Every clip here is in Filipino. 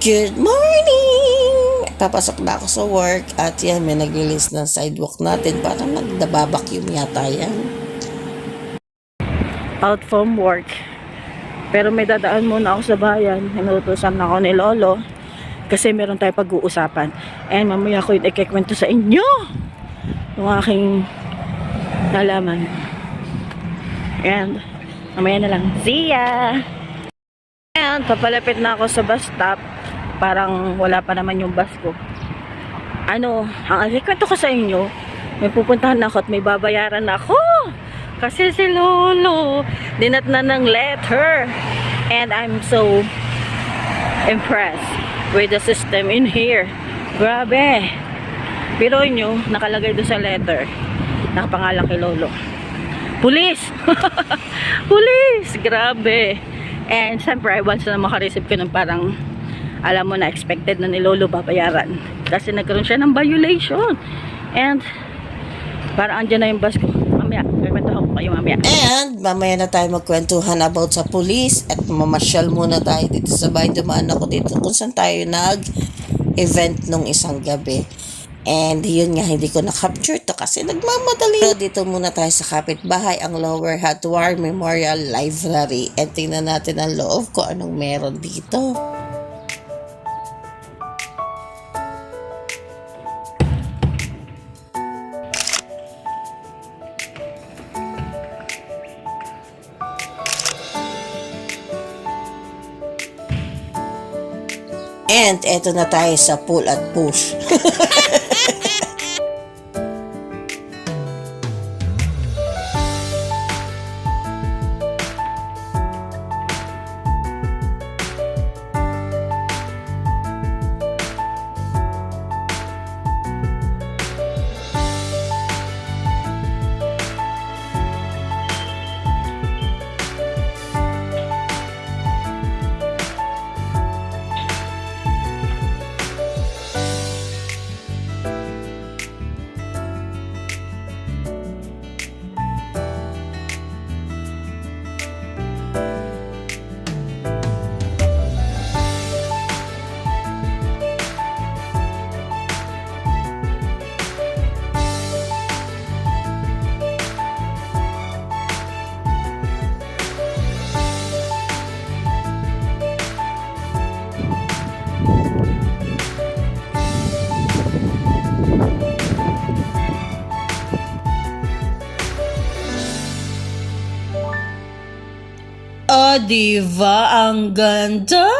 Good morning! Papasok na ako sa work at yan, may nag-release ng sidewalk natin. Parang nagdababacuum yata yan. Out from work. Pero may dadaan muna ako sa bayan. Inutusan na ako ni Lolo. Kasi meron tayo pag-uusapan. And mamaya ko yung ikikwento sa inyo. Yung aking nalaman. And mamaya na lang. See ya! And papalapit na ako sa bus stop. Parang wala pa naman yung bus ko. Ano, ang ikikwento ko sa inyo, may pupuntahan ako at may babayaran ako. Kasi si Lolo, dinat na ng letter. And I'm so impressed with the system in here. Grabe. Pero nyo, nakalagay doon sa letter. Nakapangalan kay Lolo. Police! Police! Grabe. And syempre, once na makareceive ko ng parang alam mo na expected na ni Lolo babayaran. Kasi nagkaroon siya ng violation. And parang andyan na yung bus ko. Mamaya, kwentuhan ko kayo mamaya. And mamaya na tayo magkwentuhan about sa police at mamasyal muna tayo dito sa bahay. Dumaan ako dito kung saan tayo nag-event nung isang gabi. And yun nga, hindi ko na-capture to kasi nagmamadali. So, dito muna tayo sa kapitbahay, ang Lower Hot War Memorial Library. And tingnan natin ang loob ko anong meron dito. And eto na tayo sa pull at push. Diva, ang ganda!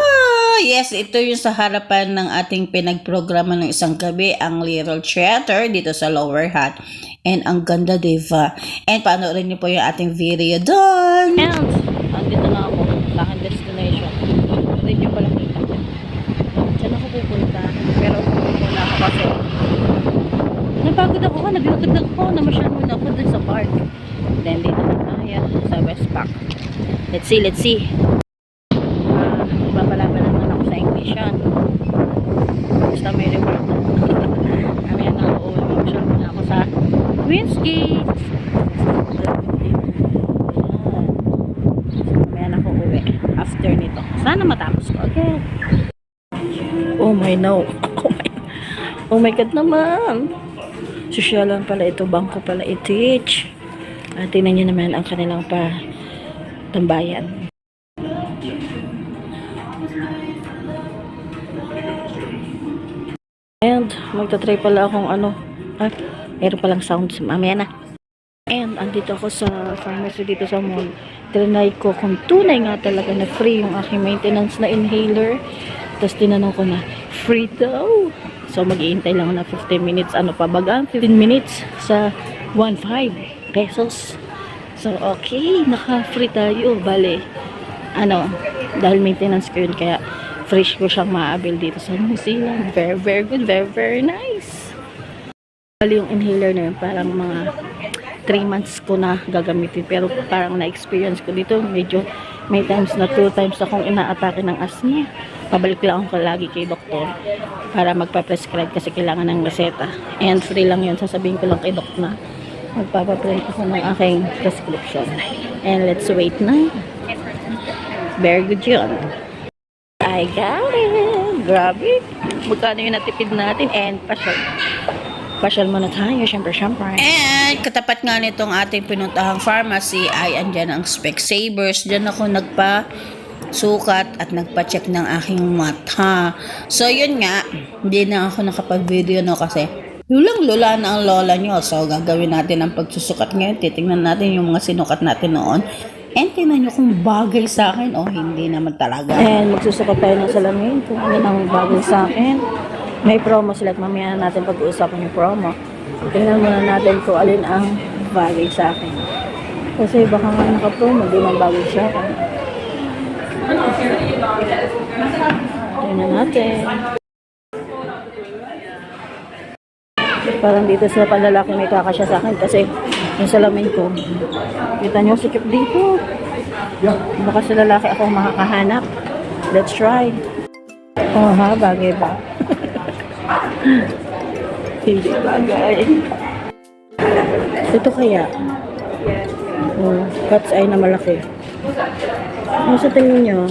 Yes, ito yung sa harapan ng ating pinagprograma ng isang gabi, ang Little Theater dito sa Lower Hat. And ang ganda, diva. And panoorin niyo po yung ating video doon. And, andito na ako sa aking destination. Hindi niyo pala kita. Diyan ako pupunta. Pero pupunta ako kasi napagod ako, naglatag ako, namasyal muna ako dun sa park. Then, dito na tayo sa Westpac. Let's see, let's see. Ah, papalaban naman ako sa English yan. Basta may reward. Kami yan ako uwi. Muna ako sa Queen's Gate. Kami ako uwi. After nito. Sana matapos ko. Okay. Oh my no. Oh my, oh my God naman. Sosyalan pala ito. Bangko pala i-teach. At tingnan nyo naman ang kanilang pa tambayan. And magta-try pala akong ano, ah, meron palang sounds, mamaya na. And andito ako sa pharmacy dito sa mall. Trinay ko kung tunay nga talaga na free yung aking maintenance na inhaler. Tapos tinanong ko na, free daw. So mag-iintay lang na 15 minutes. Ano pa baga? 15 minutes sa 1.5 pesos. So okay, naka-free tayo. Bale, ano, dahil maintenance ko yun, kaya fresh ko siyang maabil dito sa New Zealand. Very, very good. Very, very nice. Bali yung inhaler na yun, parang mga 3 months ko na gagamitin. Pero parang na-experience ko dito, medyo may times na 2 times akong inaatake ng asthma. Pabalik lang ako lagi kay doktor para magpa-prescribe kasi kailangan ng reseta. And free lang yun. Sasabihin ko lang kay doktor na magpapaprint ako ng aking prescription. And let's wait na. Very good yun. I got it. Grabe. Magkano yung natipid natin and pasyal. Pasyal muna tayo, syempre, syempre. And katapat nga nitong ating pinuntahang pharmacy ay andyan ang Specsavers. Diyan ako nagpa sukat at nagpa-check ng aking mata. So, yun nga, hindi na ako nakapag-video no kasi lulang lula na ang lola nyo. So, gagawin natin ang pagsusukat ngayon. Titingnan natin yung mga sinukat natin noon. And tingnan nyo kung bagay sa akin o hindi naman talaga. And magsusukat tayo ng salamin kung ano ang bagay sa akin. May promo sila at mamaya na natin pag-uusapan yung promo. Tingnan muna natin kung alin ang bagay sa akin. Kasi baka nga naka-promo, di man bagay sa akin. Tingnan natin. Parang dito sa panlalaki may kakasya sa akin kasi yung salamin ko. Kita nyo, sikip dito. Baka sa lalaki ako makakahanap. Let's try. Oh ha, bagay ba? Hindi bagay. Ito kaya. Oh, cat's eye na malaki. Ano sa tingin nyo?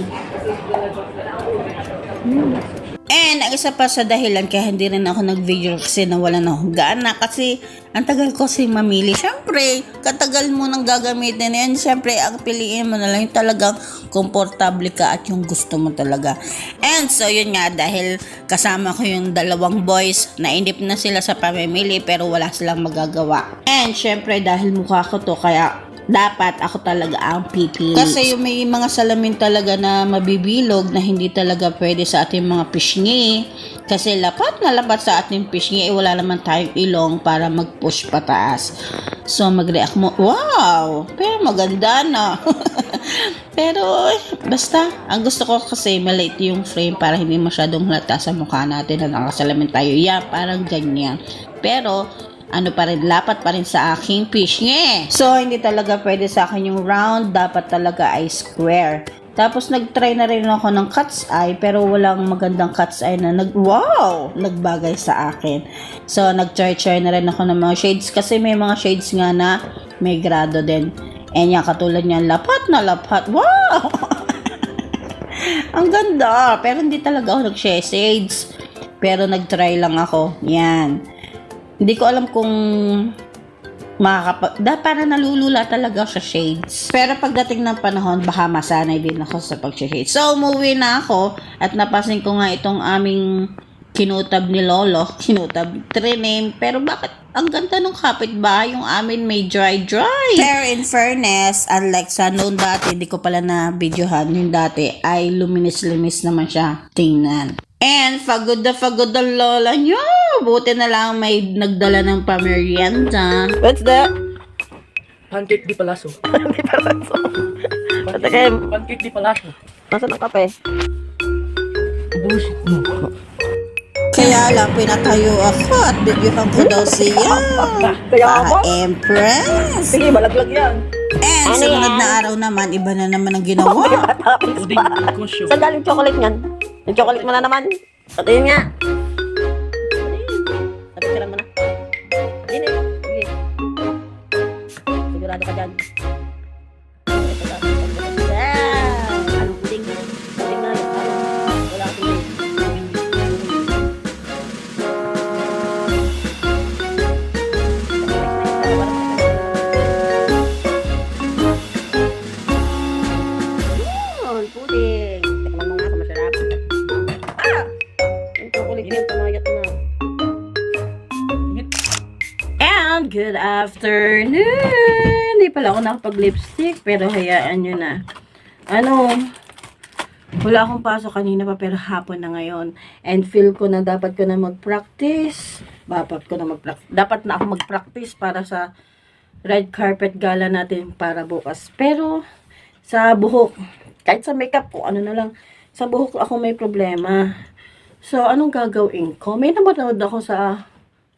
And ang isa pa sa dahilan kaya hindi rin ako nag-video kasi nawalan ako gana kasi ang tagal ko si mamili. Siyempre, katagal mo nang gagamitin yan. Siyempre, ang piliin mo na lang yung talagang komportable ka at yung gusto mo talaga. And so, yun nga, dahil kasama ko yung dalawang boys, nainip na sila sa pamimili pero wala silang magagawa. And syempre, dahil mukha ko to, kaya dapat ako talaga ang pipili. Kasi yung may mga salamin talaga na mabibilog na hindi talaga pwede sa ating mga pisngi. Kasi lapat na lapat sa ating pisngi, eh, wala naman tayong ilong para mag-push pataas. So mag-react mo, wow, pero maganda na. pero eh, basta, ang gusto ko kasi maliit yung frame para hindi masyadong halata sa mukha natin na nakasalamin tayo. Yeah, parang ganyan. Pero, ano pa rin, lapat pa rin sa aking pisngi. So, hindi talaga pwede sa akin yung round, dapat talaga ay square. Tapos, nag-try na rin ako ng cat's eye, pero walang magandang cat's eye na nag, wow, nagbagay sa akin. So, nag-try-try na rin ako ng mga shades, kasi may mga shades nga na may grado din. And yan, katulad niyan, lapat na lapat. Wow! Ang ganda. Pero hindi talaga ako nag-share shades. Pero nag-try lang ako. Yan. Hindi ko alam kung makakapag... Da, para nalulula talaga sa shades. Pero pagdating ng panahon, baka masanay din ako sa pag-shades. So, umuwi na ako at napasin ko nga itong aming kinutab ni Lolo. Kinutab, triname. Pero bakit ang ganda ng kapitbahay yung amin may dry dry. Pero in fairness, unlike sa noon dati, hindi ko pala na videohan yung dati, ay luminis-limis naman siya tingnan. And pagod na pagod ang lola nyo. Buti na lang may nagdala ng pamerienda. What's that? Pancake di palaso. Hindi para so. Ate kayo, Pancake di palaso. nasa ng kape? Bullshit mo. Kaya lang pinatayo ako at videohan ko daw siya. Kaya ako? Pa-impress. Sige, malaglag yan. And Ano sumunod yan? na araw naman, iba na naman ang ginawa. Puding kusyo. Saan galing chocolate niyan? Yung chocolate mo na naman. Patayin nga. Ako nakapag-lipstick, pero hayaan nyo na. Ano, wala akong pasok kanina pa, pero hapon na ngayon. And feel ko na dapat ko na mag-practice. Dapat ko na mag-practice. Dapat na ako mag-practice para sa red carpet gala natin para bukas. Pero, sa buhok, kahit sa makeup ko, ano na lang, sa buhok ako may problema. So, anong gagawin ko? May napanood ako sa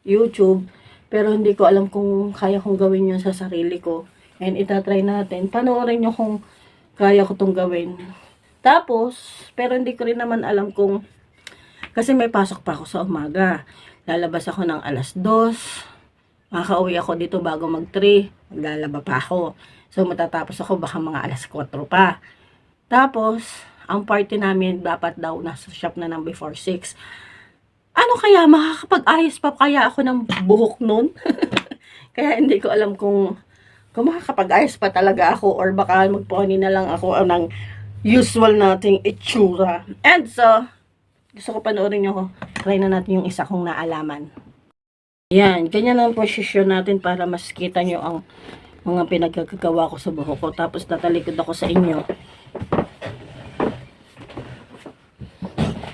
YouTube, pero hindi ko alam kung kaya kong gawin yun sa sarili ko. And itatry natin. Panoorin nyo kung kaya ko tong gawin. Tapos, pero hindi ko rin naman alam kung, kasi may pasok pa ako sa umaga. Lalabas ako ng alas 2. Makakauwi ako dito bago mag 3. Maglalaba pa ako. So, matatapos ako baka mga alas 4 pa. Tapos, ang party namin dapat daw nasa shop na ng before 6. Ano kaya, makakapag-ayos pa kaya ako ng buhok nun? kaya hindi ko alam kung, kung makakapag-ayos pa talaga ako or baka magponi na lang ako ng usual nating itsura. And so, gusto ko panoorin nyo ko. Try na natin yung isa kong naalaman. Yan, ganyan ang posisyon natin para mas kita nyo ang mga pinagkagawa ko sa buhok ko. Tapos tatalikod ako sa inyo.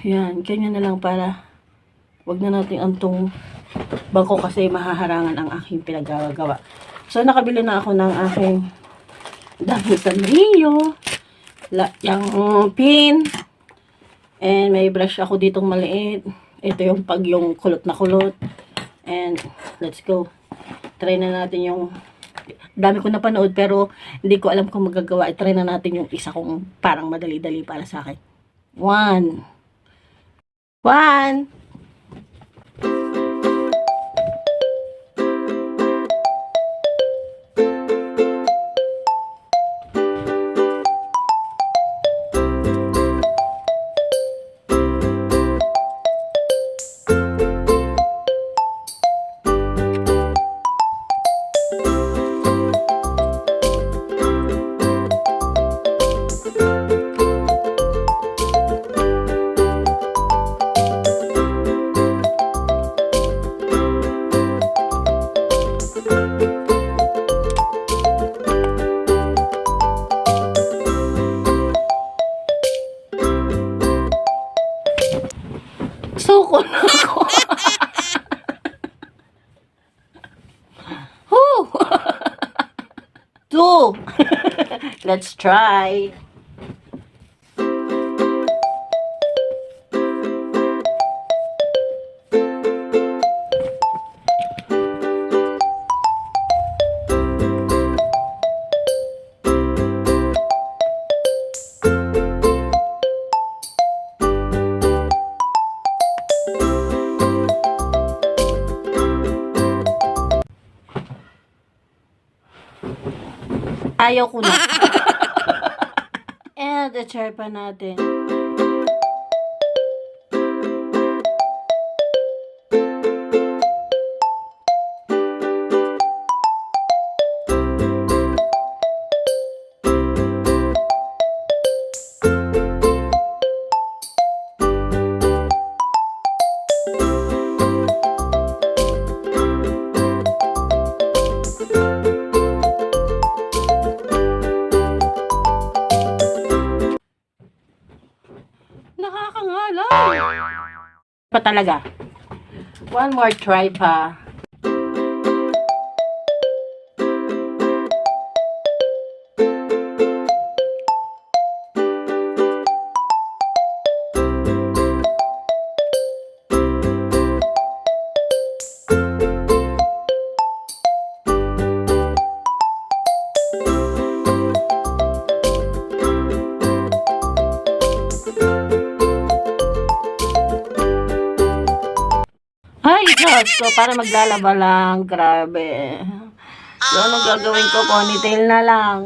Yan, ganyan na lang para wag na natin antong bangko kasi mahaharangan ang aking pinagagawa. So, nakabili na ako ng aking Daviton Rio. La, yung pin. And may brush ako ditong maliit. Ito yung pag yung kulot na kulot. And let's go. Try na natin yung dami ko napanood pero hindi ko alam kung magagawa. I-try na natin yung isa kong parang madali-dali para sa akin. One. One. Try. Ayaw ko na. And i-try pa natin. More try pa. Ko, para maglalaba lang. Grabe. So, anong gagawin ko? Ponytail na lang.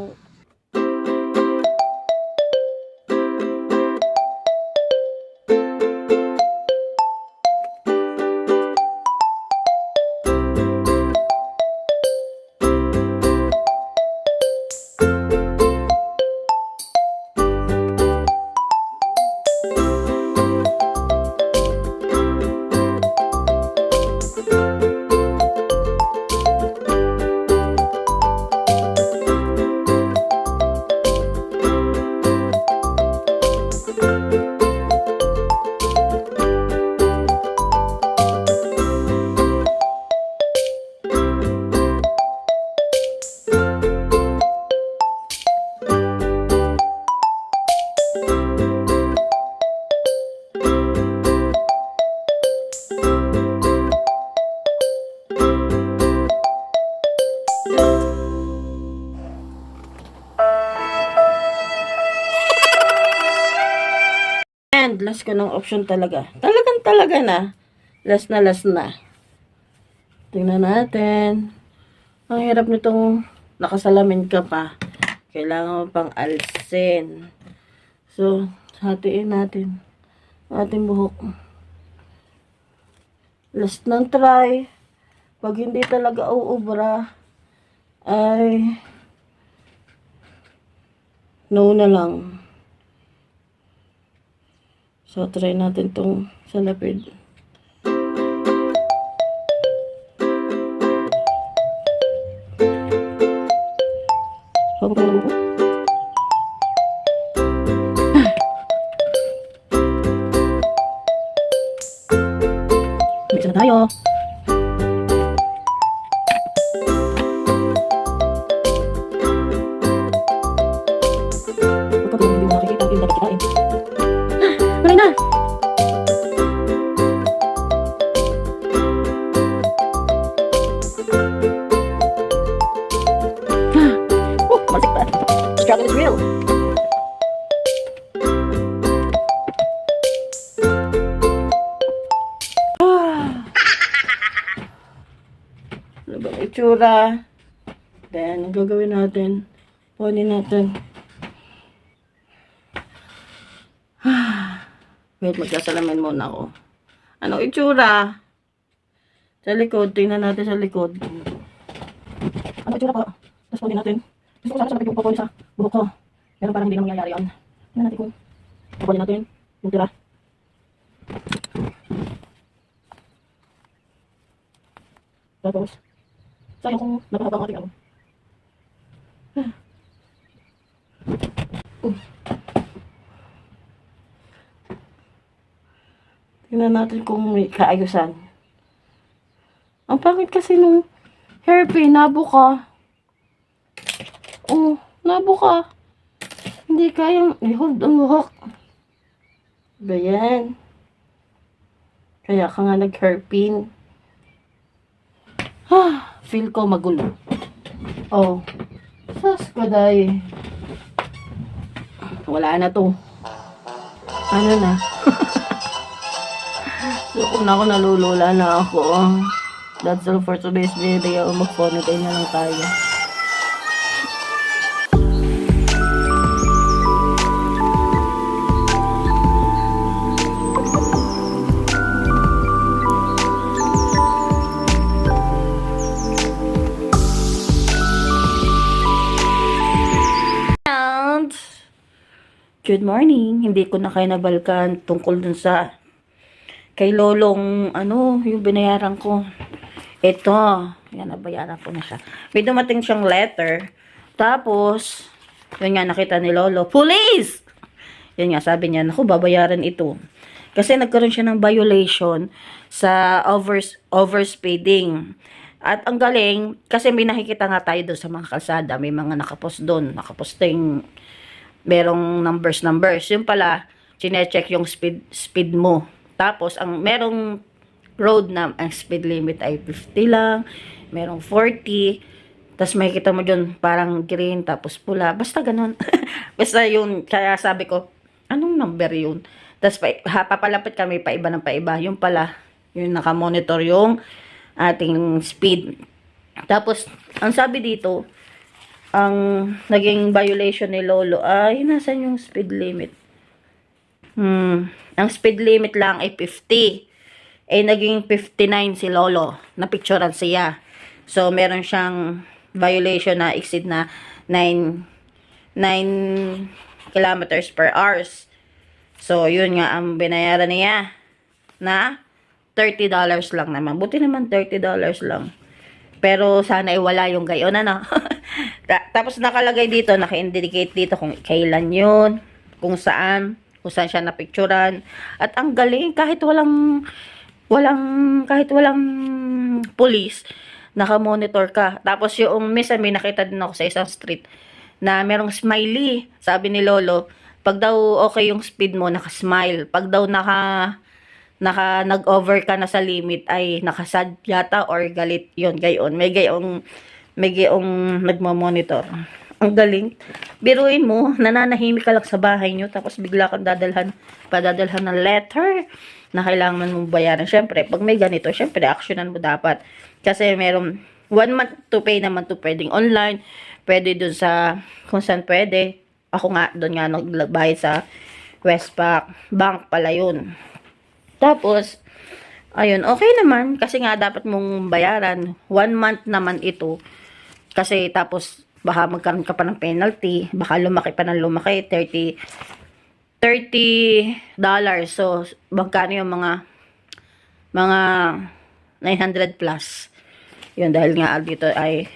Last ko ng option talaga. Talagang talaga na. Last na last na. Tingnan natin. Ang hirap nitong nakasalamin ka pa. Kailangan mo pang alsin. So, Hatiin natin. Ating buhok. Last ng try. Pag hindi talaga uubra, ay no na lang. So, try natin tong sa lapid. Bago pa buko. Ang gagawin natin, kunin natin. Wait, magkasalamin muna ako. Anong itsura? Sa likod, tingnan natin sa likod. Ano itsura po? Tapos kunin natin. Gusto ko sana sa napipong kukunin sa buhok ko. Pero parang hindi na mangyayari yun. Tingnan natin kung kukunin natin yung tira. Tapos, sayang kung napahaba ang ating ano. Uh. Tingnan natin kung may kaayusan. Ang pangit kasi nung hairpin, nabuka. Oh, nabuka. Hindi kayang i-hold ang buhok. Ba yan? Kaya ka nga nag-hairpin. Ah, feel ko magulo. Oh, sas ko day. Wala na to. Ano na? Loko na ako, nalulula na ako. That's all for today's video. Mag-phone na lang tayo. Good morning. Hindi ko na kayo nabalkan tungkol dun sa kay Lolong, ano, yung binayaran ko. Ito, yan, nabayaran ko na siya. May dumating siyang letter. Tapos, yun nga, nakita ni Lolo, Police! Yun nga, sabi niya, naku, babayaran ito. Kasi nagkaroon siya ng violation sa overs, overspeeding. At ang galing, kasi may nakikita nga tayo doon sa mga kalsada, may mga nakapost doon, nakaposting merong numbers numbers. Yung pala, chinecheck yung speed speed mo. Tapos ang merong road na ang speed limit ay 50 lang, merong 40. Tapos makikita mo dyan parang green tapos pula. Basta ganun. Basta yun, kaya sabi ko, anong number yun? Tapos pa, papalapit kami pa iba ng paiba. Yung pala, yung nakamonitor yung ating speed. Tapos, ang sabi dito, ang naging violation ni Lolo ay nasan yung speed limit? Hmm, ang speed limit lang ay 50. Eh naging 59 si Lolo. Napicturean siya. So meron siyang violation na exceed na 9 9 kilometers per hours. So yun nga ang binayaran niya na $30 lang naman. Buti naman $30 lang. Pero sana ay wala yung gayon, ano? Ta- Tapos nakalagay dito, naka-indicate dito kung kailan yun, kung saan, kung saan siya napicturan. At ang galing, kahit walang, walang, kahit walang police, naka-monitor ka. Tapos yung, minsan may nakita din ako sa isang street, na merong smiley. Sabi ni Lolo, pag daw okay yung speed mo, naka-smile. Pag daw naka, naka nag-over ka na sa limit ay nakasad yata or galit yon gayon. May gayong may gayong nagmo-monitor. Ang galing. Biruin mo nananahimik ka lang sa bahay nyo tapos bigla kang dadalhan padadalhan ng letter na kailangan mong bayaran. Syempre pag may ganito syempre actionan mo dapat. Kasi meron one month to pay naman to pwedeng online pwede dun sa kung saan pwede. Ako nga doon nga nagbayad sa Westpac. Bank pala yun. Tapos, ayun, okay naman. Kasi nga, dapat mong bayaran. One month naman ito. Kasi, tapos, baka magkaroon ka pa ng penalty. Baka lumaki pa ng lumaki. 30, 30 dollars. So, magkano yung mga, mga 900 plus. Yun, dahil nga dito ay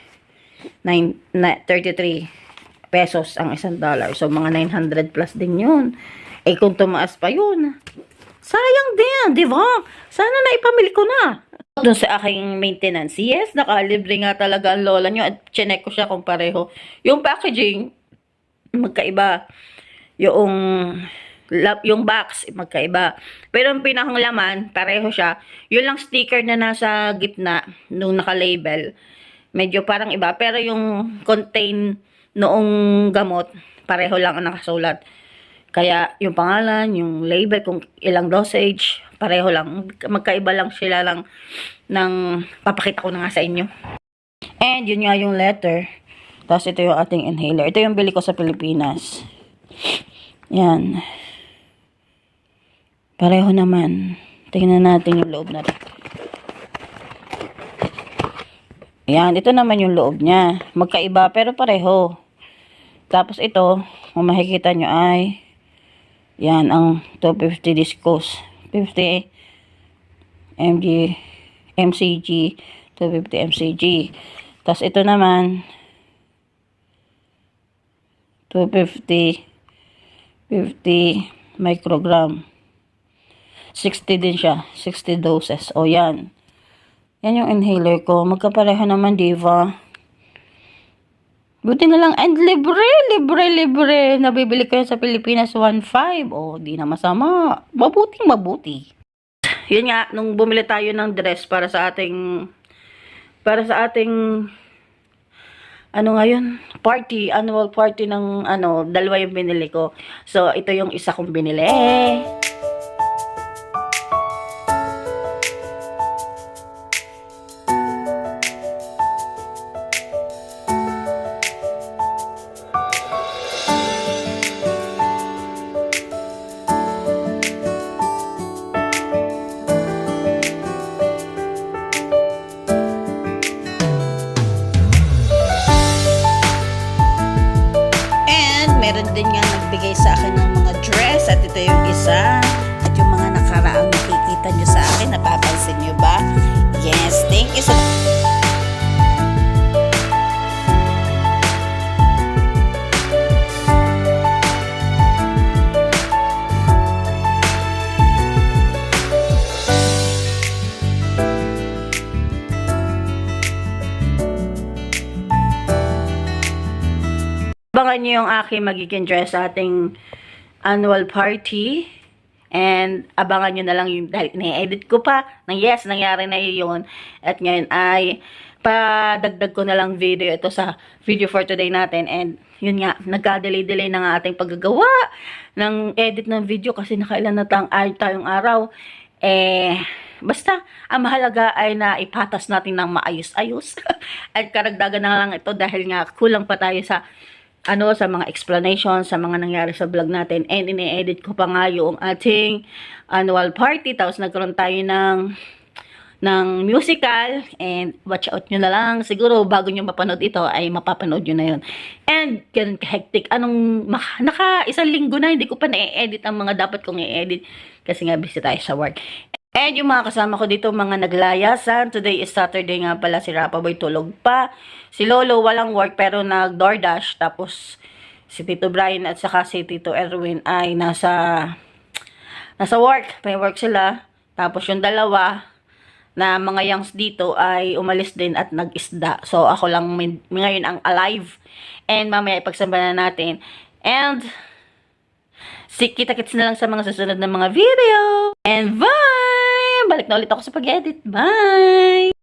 9, na, 33 pesos ang isang dollar. So, mga 900 plus din yun. Eh, kung tumaas pa yun, sayang din, di ba? Sana na ipamili ko na. Doon sa aking maintenance, yes, nakalibre nga talaga ang lola nyo at chinek ko siya kung pareho. Yung packaging, magkaiba. Yung yung box, magkaiba. Pero yung pinakang laman, pareho siya. Yun lang sticker na nasa gitna nung naka-label. Medyo parang iba. Pero yung contain noong gamot, pareho lang ang nakasulat. Kaya yung pangalan, yung label, kung ilang dosage, pareho lang. Magkaiba lang sila lang ng papakita ko na nga sa inyo. And yun nga yung letter. Tapos ito yung ating inhaler. Ito yung bili ko sa Pilipinas. Yan. Pareho naman. Tingnan natin yung loob na rin. Yan, ito naman yung loob niya. Magkaiba pero pareho. Tapos ito, kung makikita nyo ay yan ang 250 discos. 50 mg MCG 250 MCG. Tapos ito naman 250 50 microgram. 60 din siya. 60 doses. O yan. Yan yung inhaler ko. Magkapareho naman, diva. Buti na lang. And libre, libre, libre. Nabibili yan sa Pilipinas 1.5. O, di na masama. Mabuting mabuti. Yun nga, nung bumili tayo ng dress para sa ating para sa ating ano ngayon, party, annual party ng ano, dalawa yung binili ko. So, ito yung isa kong binili. Abangan nyo yung aking magiging dress sa ating annual party. And abangan nyo na lang yung dahil ni-edit ko pa. Nang yes, nangyari na yun. At ngayon ay padagdag ko na lang video ito sa video for today natin. And yun nga, nagka-delay-delay na nga ating paggagawa ng edit ng video kasi nakailan na tang ay tayong araw. Eh, basta, ang mahalaga ay na ipatas natin ng maayos-ayos. At karagdagan na lang ito dahil nga kulang pa tayo sa ano sa mga explanation sa mga nangyari sa vlog natin. And ini-edit ko pa nga yung ating annual party. Tapos nagkaroon tayo ng ng musical. And watch out nyo na lang. Siguro bago nyo mapanood ito ay mapapanood nyo na yun. And ganun ka-hectic. Anong naka isang linggo na hindi ko pa na-edit ang mga dapat kong i-edit. Kasi nga busy tayo sa work And yung mga kasama ko dito, mga naglayasan. Today is Saturday nga pala. Si Rapa Boy tulog pa. Si Lolo walang work pero nag DoorDash. Tapos si Tito Brian at saka si Tito Erwin ay nasa nasa work. May work sila. Tapos yung dalawa na mga youngs dito ay umalis din at nag-isda. So ako lang may, ngayon ang alive. And mamaya ipagsamba na natin. And Si kita-kits na lang sa mga susunod na mga video. And bye! Balik na ulit ako sa pag-edit. Bye!